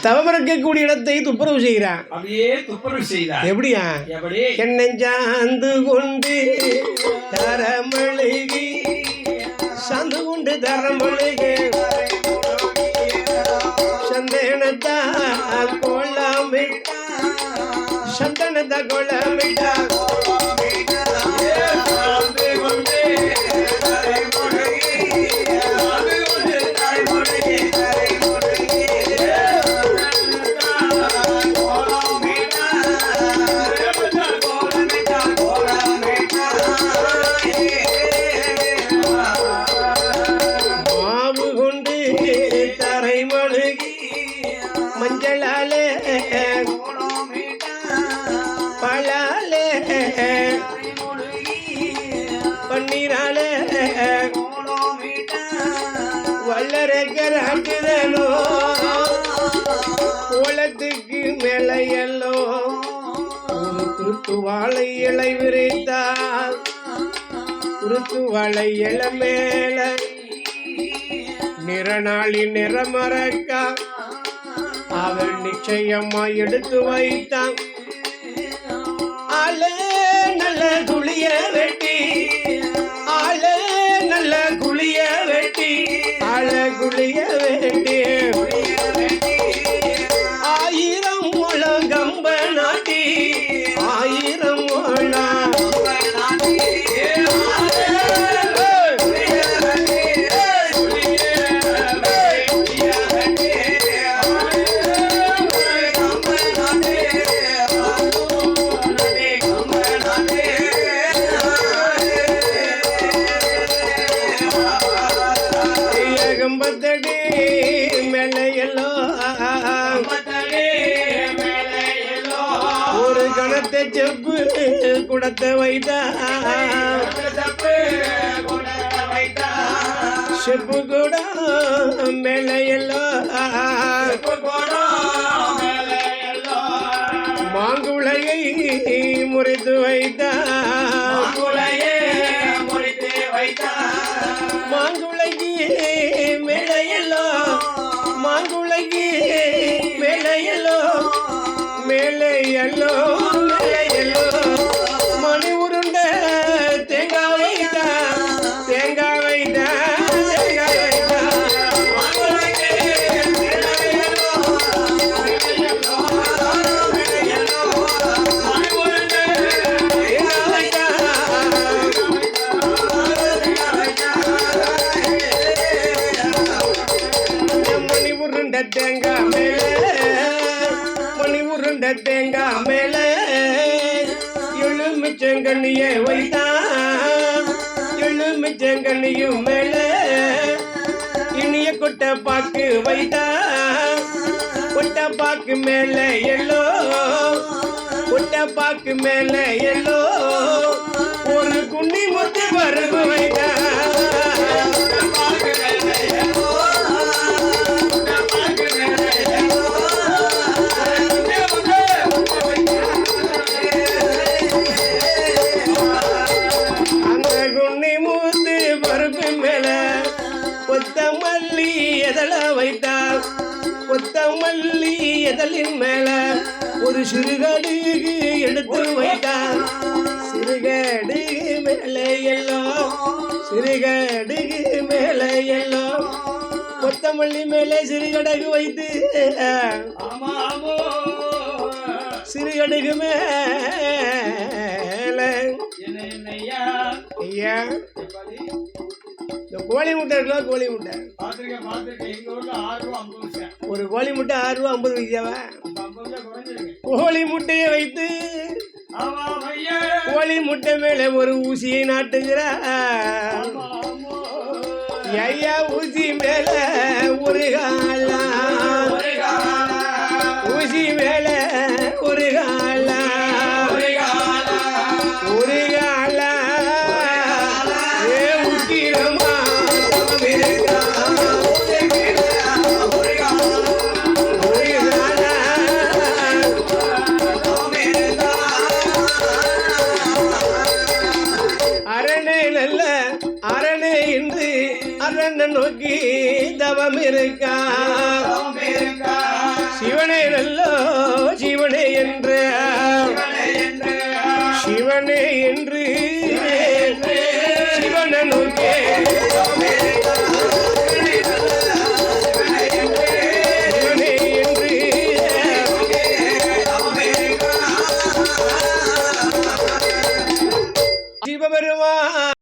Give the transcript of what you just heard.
தவம் இருக்கக்கூடிய இடத்தை துப்புரவு செய்கிறான். அப்படியே துப்புரவு செய்தார். எப்படியா? எப்படி? என்னஞ்சாந்து கொண்டு தரமழுகி சாந்து கொண்டு தரமழுகி சந்தனத்தான் கோலமிட்டா சந்தனத்த கோலமிட்டா பழாலே பன்னீராலே வல்லரைக்கராக்குதனோ கோலத்துக்கு மேலையல்லோ ஒரு வாழை இலை விரைத்தார் குருத்து வாழை இலை மேல நிறநாளி நிறமறக்கா அவள் நிச்சயமா எடுத்து வைத்தான். ஆளே நல்ல துளிய வெட்ட குடத்தை செப்பு குடத்தை வைத்தா. செப்பு கூட மேலையெல்லோ மாங்குளையை முறித்து வைத்தா. மாங்குளைக்கு மேலையெல்லோ மாங்குளைக்கு மேலையெல்லோ மேலையெல்லோ மணி உருண்ட தேங்காய் மேலே எலுமிச்சங்கண்ணியை வைத்தான் எலுமிச்சங்கண்ணியும் மேல. இனிய கொட்ட பாக்கு வைத்தான் கொட்ட பாக்கு மேல எல்லோ. கொட்ட பாக்கு மேல எல்லோ. ஒரு குண்ணி முத்து பருகு வைத்தான் கொத்தமல்லி எதல வைத்தார். கொத்தமல்லி எதலின் மேல ஒரு சிறுகடுகு எடுத்து வைத்தார். சிறுகடுகு மேல எல்லாம் சிறுகடுகு மேல எல்லாம். கொத்தமல்லி மேலே சிறுகடகு வைத்து சிறுகடுகு மேல. ஐயா. இந்த கோழி முட்டை இருக்குல்ல கோழி முட்டை. ஒரு கோழி முட்டை ஆறு ரூபா ஐம்பது பைசாவா? கோழி முட்டையை வைத்து கோழி முட்டை மேலே ஒரு ஊசியை நாட்டுகிறா ஐயா ஊசி மேல ஒரு காலா. ஊசி மேல ஒரு காலா. நல்ல அரணே என்று அரண நோக்கி தவம் இருக்கா? சிவனே நல்லோ சிவனே என்று. சிவனே என்று